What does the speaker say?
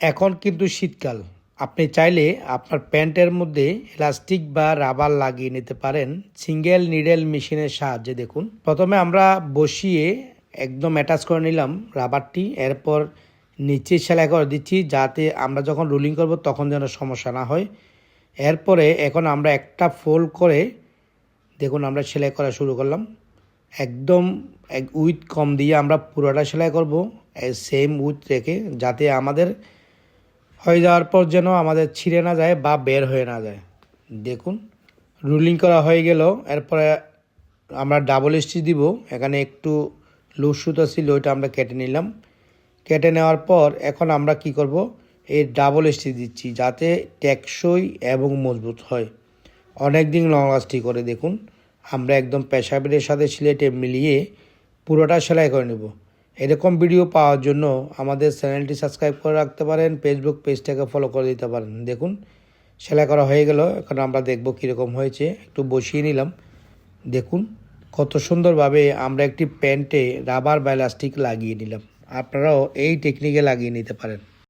এখন কিন্তু শীতকাল। আপনি চাইলে আপনার প্যান্টের মধ্যে ইলাস্টিক বা রাবার লাগিয়ে নিতে পারেন। সিঙ্গেল নিডেল মেশিনের সাহায্যে দেখুন। প্রথমে আমরা বসিয়ে একদম অ্যাটাচ করে নিলাম রাবারটি। এরপর নিচে সেলাই করে দিচ্ছি যাতে আমরা যখন রুলিং করব তখন যেন সমস্যা না হয়। এরপরে এখন আমরা একটা ফোল্ড করে দেখুন আমরা সেলাই করা শুরু করলাম। একদম এক উইথ কম দিয়ে আমরা পুরোটা সেলাই করব। সেম উইথ রেখে যাতে আমাদের হয়ে যাওয়ার পর যেন আমাদের ছিঁড়ে না যায় বা বের হয়ে না যায়। দেখুন রুলিং করা হয়ে গেল। এরপরে আমরা ডাবল স্টিচ দিব। এখানে একটু লুজ সুতো ছিল, ওইটা আমরা কেটে নিলাম। কেটে নেওয়ার পর এখন আমরা কি করব? এই ডাবল স্টিচ দিচ্ছি যাতে টেকসই এবং মজবুত হয়। অনেক দিন লং লাস্টিং করে, দেখুন। আমরা একদম পেশাবের সাথে সিলেটে মিলিয়ে পুরোটা সেলাই করে নেব। এরকম ভিডিও পাওয়ার জন্য আমাদের চ্যানেলটি সাবস্ক্রাইব করে রাখতে পারেন ফেসবুক পেজটাকে ফলো করে দিতে পারেন। দেখুন, সেলাই করা হয়ে গেল, এখন আমরা দেখব কীরকম হয়েছে। একটু বসিয়ে নিলাম। দেখুন, কত সুন্দরভাবে আমরা একটি প্যান্টে রাবার বা লাগিয়ে নিলাম। আপনারাও এই টেকনিকে লাগিয়ে নিতে পারেন।